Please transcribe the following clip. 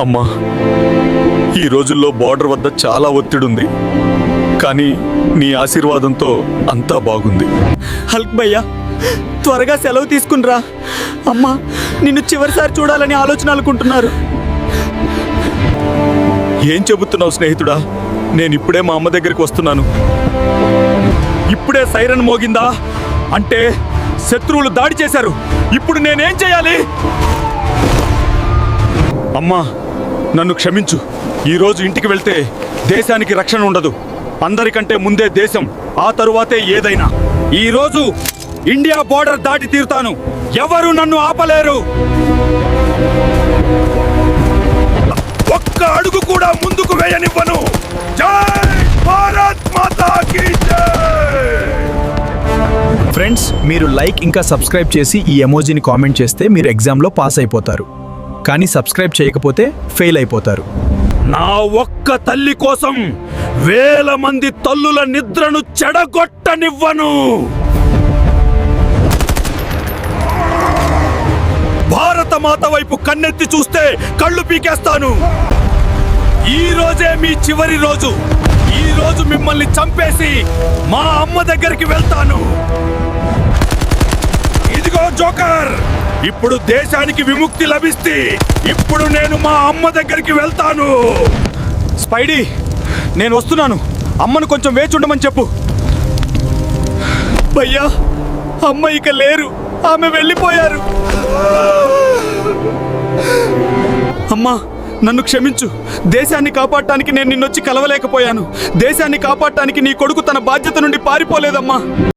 అమ్మా ఈ రోజుల్లో బార్డర్ వద్ద చాలా ఒత్తిడి ఉంది కానీ నీ ఆశీర్వాదంతో అంతా బాగుంది. హల్క్ భయ్యా త్వరగా సెలవు తీసుకునిరా అమ్మా నిన్ను చివరిసారి చూడాలని ఆలోచన అనుకుంటున్నారు ఏం చెబుతున్నావు స్నేహితుడా? నేను ఇప్పుడే మా అమ్మ దగ్గరికి వస్తున్నాను. ఇప్పుడే సైరన్ మోగిందా? అంటే శత్రువులు దాడి చేశారు. ఇప్పుడు నేనేం చేయాలి? అమ్మా నన్ను క్షమించు. ఈరోజు ఇంటికి వెళ్తే దేశానికి రక్షణ ఉండదు. అందరికంటే ముందే దేశం ఆ తరువాతే ఏదైనా. ఈరోజు ఇండియా బోర్డర్ దాటి తీరుతాను. ఎవరు నన్ను ఆపలేరు? ఒక్క అడుగు కూడా ముందుకు వేయనివ్వను. జై భారత్ మాతాకి ఫ్రెండ్స్ మీరు లైక్ ఇంకా సబ్స్క్రైబ్ చేసి ఈ ఎమోజీని కామెంట్ చేస్తే మీరు ఎగ్జామ్లో పాస్ అయిపోతారు. కానీ సబ్స్క్రైబ్ చేయకపోతే ఫెయిల్ అయిపోతారు. నా ఒక్క తల్లి కోసం వేల మంది తల్లుల నిద్రను చెడగొట్టనివ్వను. భారత మాత వైపు కన్నెత్తి చూస్తే కళ్ళు పీకేస్తాను. ఈ రోజే మీ చివరి రోజు. ఈ రోజు మిమ్మల్ని చంపేసి మా అమ్మ దగ్గరికి వెళ్తాను. ఇదిగో జోకర్! ఇప్పుడు దేశానికి విముక్తి లభిస్తే ఇప్పుడు నేను మా అమ్మ దగ్గరికి వెళ్తాను. స్పైడీ నేను వస్తున్నాను. అమ్మను కొంచెం వేచి ఉండమని చెప్పు. భయ్యా అమ్మ ఇక లేరు. ఆమె వెళ్ళిపోయారు. అమ్మా నన్ను క్షమించు. దేశాన్ని కాపాడటానికి నేను నిన్నొచ్చి కలవలేకపోయాను. దేశాన్ని కాపాడటానికి నీ కొడుకు తన బాధ్యత నుండి పారిపోలేదమ్మా.